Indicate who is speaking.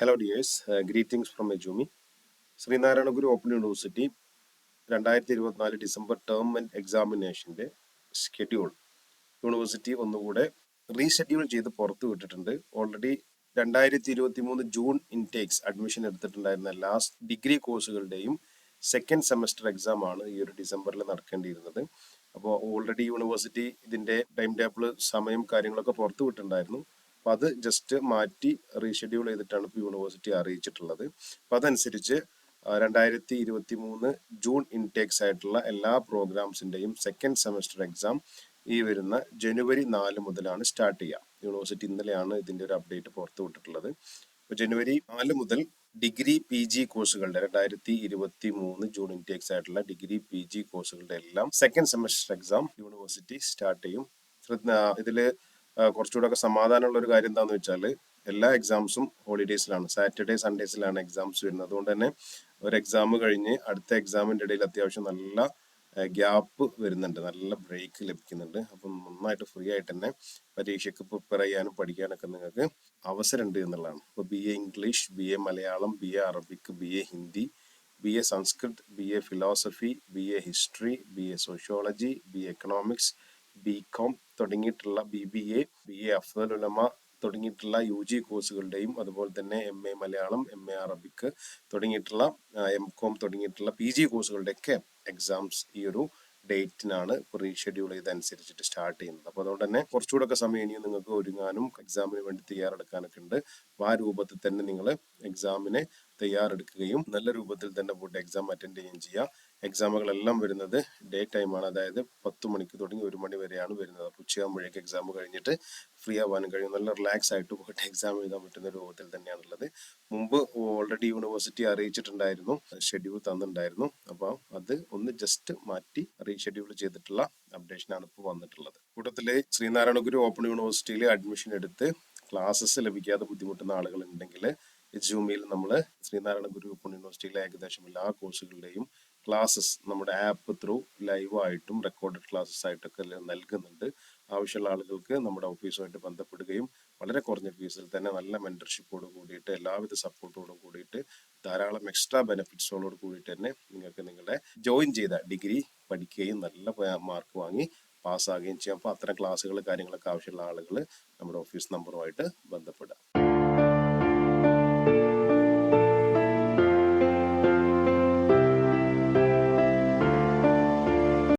Speaker 1: Hello dears greetings from Edumi Sreenarayana Guru open university രണ്ടായിരത്തി ഇരുപത്തിനാല് December term and എക്സാമിനേഷന്റെ schedule university ഒന്നുകൂടെ reschedule ചെയ്ത് പുറത്തു വിട്ടിട്ടുണ്ട്. ഓൾറെഡി രണ്ടായിരത്തി ഇരുപത്തി മൂന്ന് ജൂൺ ഇൻടേക്സ് അഡ്മിഷൻ എടുത്തിട്ടുണ്ടായിരുന്ന ലാസ്റ്റ് ഡിഗ്രി കോഴ്സുകളുടെയും സെക്കൻഡ് സെമസ്റ്റർ എക്സാം ആണ് ഈ ഒരു ഡിസംബറിൽ നടക്കേണ്ടിയിരുന്നത്. അപ്പോൾ ഓൾറെഡി യൂണിവേഴ്സിറ്റി ഇതിന്റെ ടൈം ടേബിൾ സമയം കാര്യങ്ങളൊക്കെ പുറത്തു വിട്ടിട്ടുണ്ടായിരുന്നു. അപ്പോൾ അത് ജസ്റ്റ് മാറ്റി റീഷെഡ്യൂൾ ചെയ്തിട്ടാണ് ഇപ്പോൾ യൂണിവേഴ്സിറ്റി അറിയിച്ചിട്ടുള്ളത്. അപ്പോൾ അതനുസരിച്ച് രണ്ടായിരത്തി ഇരുപത്തി മൂന്ന് ജൂൺ ഇൻടേക്സ് ആയിട്ടുള്ള എല്ലാ പ്രോഗ്രാംസിന്റെയും സെക്കൻഡ് സെമസ്റ്റർ എക്സാം ഈ വരുന്ന ജനുവരി നാല് മുതലാണ് സ്റ്റാർട്ട് ചെയ്യുക. യൂണിവേഴ്സിറ്റി ഇന്നലെയാണ് ഇതിന്റെ ഒരു അപ്ഡേറ്റ് പുറത്തു വിട്ടിട്ടുള്ളത്. അപ്പോൾ ജനുവരി നാല് മുതൽ ഡിഗ്രി പി ജി കോഴ്സുകളുടെ രണ്ടായിരത്തി ഇരുപത്തി മൂന്ന് ജൂൺ ഇൻടേക്സ് ആയിട്ടുള്ള ഡിഗ്രി പി ജി കോഴ്സുകളുടെ എല്ലാം second semester exam university start ചെയ്യും. ഇതിൽ കുറച്ചുകൂടെ ഒക്കെ സമാധാനമുള്ള ഒരു കാര്യം എന്താണെന്ന് വെച്ചാൽ എല്ലാ എക്സാംസും ഹോളിഡേയ്സിലാണ് സാറ്റർഡേ സൺഡേസിലാണ് എക്സാംസ് വരുന്നത്. അതുകൊണ്ട് തന്നെ ഒരു എക്സാം കഴിഞ്ഞ് അടുത്ത എക്സാമിന്റെ ഇടയിൽ അത്യാവശ്യം നല്ല ഗ്യാപ്പ് വരുന്നുണ്ട്. നല്ല ബ്രേക്ക് ലഭിക്കുന്നുണ്ട്. അപ്പം നന്നായിട്ട് ഫ്രീ ആയിട്ട് തന്നെ പരീക്ഷയ്ക്ക് പ്രിപ്പയർ ചെയ്യാനും പഠിക്കാനൊക്കെ നിങ്ങൾക്ക് അവസരമുണ്ട് എന്നുള്ളതാണ്. ഇപ്പോൾ B A English B A Malayalam B A Arabic B A Hindi B A Sanskrit B A philosophy B A history B A sociology B A economics B Com തുടങ്ങിയിട്ടുള്ള B B A B A Afzal Ulama തുടങ്ങിയിട്ടുള്ള U G കോഴ്സുകളുടെയും അതുപോലെ തന്നെ M A Malayalam M A Arabic തുടങ്ങിയിട്ടുള്ള M com തുടങ്ങിയിട്ടുള്ള P G കോഴ്സുകളുടെയൊക്കെ exams ഈ ഒരു ഡേറ്റിനാണ് റീഷെഡ്യൂൾ ചെയ്തനുസരിച്ചിട്ട് സ്റ്റാർട്ട് ചെയ്യുന്നത്. അപ്പോൾ അതുകൊണ്ട് തന്നെ കുറച്ചുകൂടെ ഒക്കെ സമയം ഇനിയും നിങ്ങൾക്ക് ഒരുങ്ങാനും എക്സാമിന് വേണ്ടി തയ്യാറെടുക്കാനൊക്കെ ഉണ്ട്. അപ്പോൾ ആ രൂപത്തിൽ തന്നെ നിങ്ങൾ എക്സാമിനെ തയ്യാറെടുക്കുകയും നല്ല രൂപത്തിൽ തന്നെ പോയിട്ട് എക്സാം അറ്റൻഡ് ചെയ്യുകയും ചെയ്യുക. എക്സാമുകളെല്ലാം വരുന്നത് ഡേ ടൈമാണ് അതായത് പത്ത് മണിക്ക് തുടങ്ങി ഒരു മണി വരെയാണ് വരുന്നത്. അപ്പോൾ ഉച്ചയാകുമ്പോഴേക്ക് എക്സാം കഴിഞ്ഞിട്ട് ഫ്രീ ആവാനും കഴിയും. നല്ല റിലാക്സ് ആയിട്ട് പോയിട്ട് എക്സാം എഴുതാൻ പറ്റുന്ന രൂപത്തിൽ തന്നെയാണുള്ളത്. മുമ്പ് ഓൾറെഡി യൂണിവേഴ്സിറ്റി അറിയിച്ചിട്ടുണ്ടായിരുന്നു. ഷെഡ്യൂൾ തന്നിട്ടുണ്ടായിരുന്നു. അപ്പോൾ അത് ഒന്ന് ജസ്റ്റ് മാറ്റി റീഷെഡ്യൂൾ ചെയ്തിട്ടുള്ള അപ്ഡേഷനാണ് ഇപ്പോൾ വന്നിട്ടുള്ളത്. കൂട്ടത്തിൽ ശ്രീനാരായണ ഗുരു ഓപ്പൺ യൂണിവേഴ്സിറ്റിയിൽ അഡ്മിഷൻ എടുത്ത് ക്ലാസ്സസ് ലഭിക്കാതെ ബുദ്ധിമുട്ടുന്ന ആളുകൾ ഉണ്ടെങ്കിൽ നമ്മൾ ശ്രീനാരായണ ഗുരു ഓപ്പൺ യൂണിവേഴ്സിറ്റിയിലെ ഏകദേശം എല്ലാ കോഴ്സുകളുടെയും ക്ലാസ്സസ് നമ്മുടെ ആപ്പ് ത്രൂ ലൈവായിട്ടും റെക്കോർഡഡ് ക്ലാസ്സസ് ആയിട്ടൊക്കെ നൽകുന്നുണ്ട്. ആവശ്യമുള്ള ആളുകൾക്ക് നമ്മുടെ ഓഫീസുമായിട്ട് ബന്ധപ്പെടുകയും വളരെ കുറഞ്ഞ ഫീസിൽ തന്നെ നല്ല മെന്റർഷിപ്പോട് കൂടിയിട്ട് എല്ലാവിധ സപ്പോർട്ടോടും കൂടിയിട്ട് ധാരാളം എക്സ്ട്രാ ബെനിഫിറ്റ്സോട് കൂടിയിട്ട് തന്നെ നിങ്ങൾക്ക് നിങ്ങളുടെ ജോയിൻ ചെയ്ത ഡിഗ്രി പഠിക്കുകയും നല്ല മാർക്ക് വാങ്ങി പാസ്സാകുകയും ചെയ്യാം. അപ്പോൾ അത്തരം ക്ലാസ്സുകൾ കാര്യങ്ങളൊക്കെ ആവശ്യമുള്ള ആളുകൾ നമ്മുടെ ഓഫീസ് നമ്പറുമായിട്ട് ബന്ധപ്പെടുക